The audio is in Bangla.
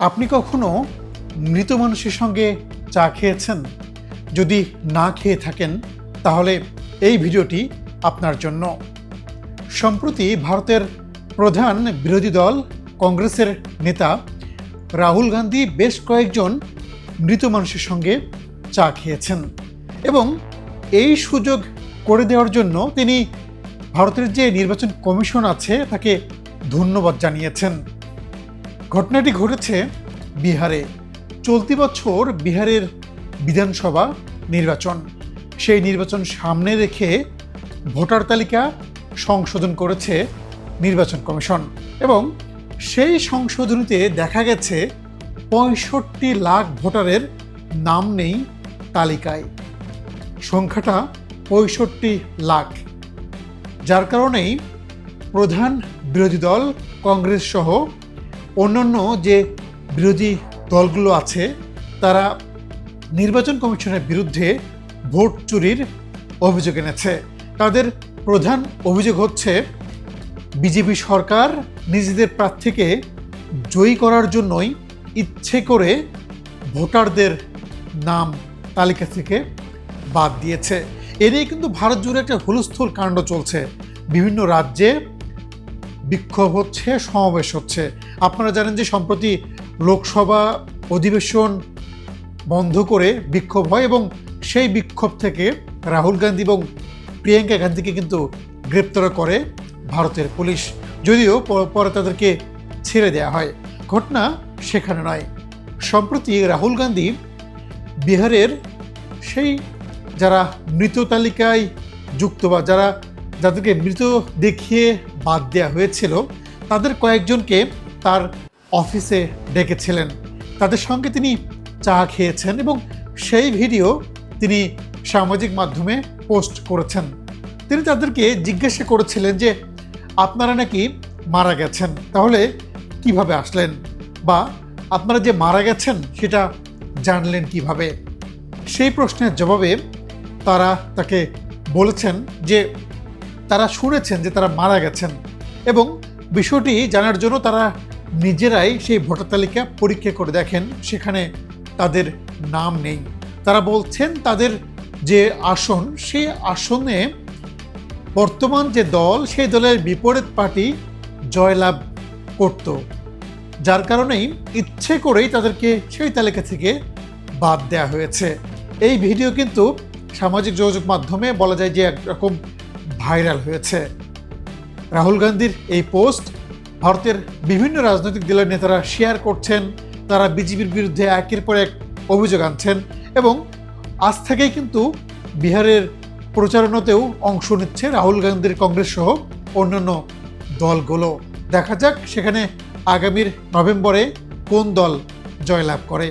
আপনি কখনো মৃত মানুষের সঙ্গে চা খেয়েছেন? যদি না খেয়ে থাকেন, তাহলে এই ভিডিওটি আপনার জন্য। সম্প্রতি ভারতের প্রধান বিরোধী দল কংগ্রেসের নেতা রাহুল গান্ধী বেশ কয়েকজন মৃত মানুষের সঙ্গে চা খেয়েছেন এবং এই সুযোগ করে দেওয়ার জন্য তিনি ভারতের যে নির্বাচন কমিশন আছে, তাকে ধন্যবাদ জানিয়েছেন। ঘটনাটি ঘটেছে বিহারে। চলতি বছর বিহারের বিধানসভা নির্বাচন। সেই নির্বাচন সামনে রেখে ভোটার তালিকা সংশোধন করেছে নির্বাচন কমিশন এবং সেই সংশোধনীতে দেখা গেছে পঁয়ষট্টি লাখ ভোটারের নাম নেই তালিকায়। সংখ্যাটা পঁয়ষট্টি লাখ। যার কারণেই প্রধান বিরোধী দল, কংগ্রেস সহ অন্যান্য যে বিরোধী দলগুলো আছে, তারা নির্বাচন কমিশনের বিরুদ্ধে ভোট চুরির অভিযোগ এনেছে। তাদের প্রধান অভিযোগ হচ্ছে, বিজেপি সরকার নিজেদের প্রার্থীকে জয়ী করার জন্যই ইচ্ছে করে ভোটারদের নাম তালিকা থেকে বাদ দিয়েছে। এ নিয়ে কিন্তু ভারত জুড়ে একটা হুলস্থুল কাণ্ড চলছে। বিভিন্ন রাজ্যে বিক্ষোভ হচ্ছে, সমাবেশ হচ্ছে। আপনারা জানেন যে সম্প্রতি লোকসভা অধিবেশন বন্ধ করে বিক্ষোভ হয় এবং সেই বিক্ষোভ থেকে রাহুল গান্ধী এবং প্রিয়াঙ্কা গান্ধীকে কিন্তু গ্রেপ্তার করে ভারতের পুলিশ। যদিও পরে তাদেরকে ছেড়ে দেওয়া হয়। ঘটনা সেখানে নয়। সম্প্রতি রাহুল গান্ধী বিহারের সেই যারা মৃত তালিকায় যুক্ত বা যারা যাদেরকে মৃত দেখিয়ে বাদ দেওয়া হয়েছিল, তাদের কয়েকজনকে তার অফিসে ডেকেছিলেন। তাদের সঙ্গে তিনি চা খেয়েছেন এবং সেই ভিডিও তিনি সামাজিক মাধ্যমে পোস্ট করেছেন। তিনি তাদেরকে জিজ্ঞাসা করেছিলেন যে, আপনারা নাকি মারা গেছেন? তাহলে কীভাবে আসলেন? বা আপনারা যে মারা গেছেন, সেটা জানলেন কীভাবে? সেই প্রশ্নের জবাবে তারা তাকে বলেছেন যে তারা শুনেছেন যে তারা মারা গেছেন এবং বিষয়টি জানার জন্য তারা নিজেরাই সেই ভোটার তালিকা পরীক্ষা করে দেখেন, সেখানে তাদের নাম নেই। তারা বলছেন তাদের যে আসন, সেই আসনে বর্তমান যে দল, সেই দলের বিপরীত পার্টি জয়লাভ করত, যার কারণেই ইচ্ছে করেই তাদেরকে সেই তালিকা থেকে বাদ দেওয়া হয়েছে। এই ভিডিও কিন্তু সামাজিক যোগাযোগ মাধ্যমে বলা যায় যে একরকম ভাইরাল হয়েছে। রাহুল গান্ধীর এই পোস্ট ভারতের বিভিন্ন রাজনৈতিক দলের নেতারা শেয়ার করছেন, তারা বিজেপির বিরুদ্ধে একের পর এক অভিযোগ আনছেন এবং আজ থেকেই কিন্তু বিহারের প্রচারণাতেও অংশ নিচ্ছে রাহুল গান্ধীর কংগ্রেস সহ অন্যান্য দলগুলো। দেখা যাক সেখানে আগামীর নভেম্বরে কোন দল জয়লাভ করে।